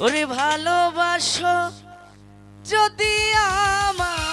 ওরে ভালোবাসো যদি আমার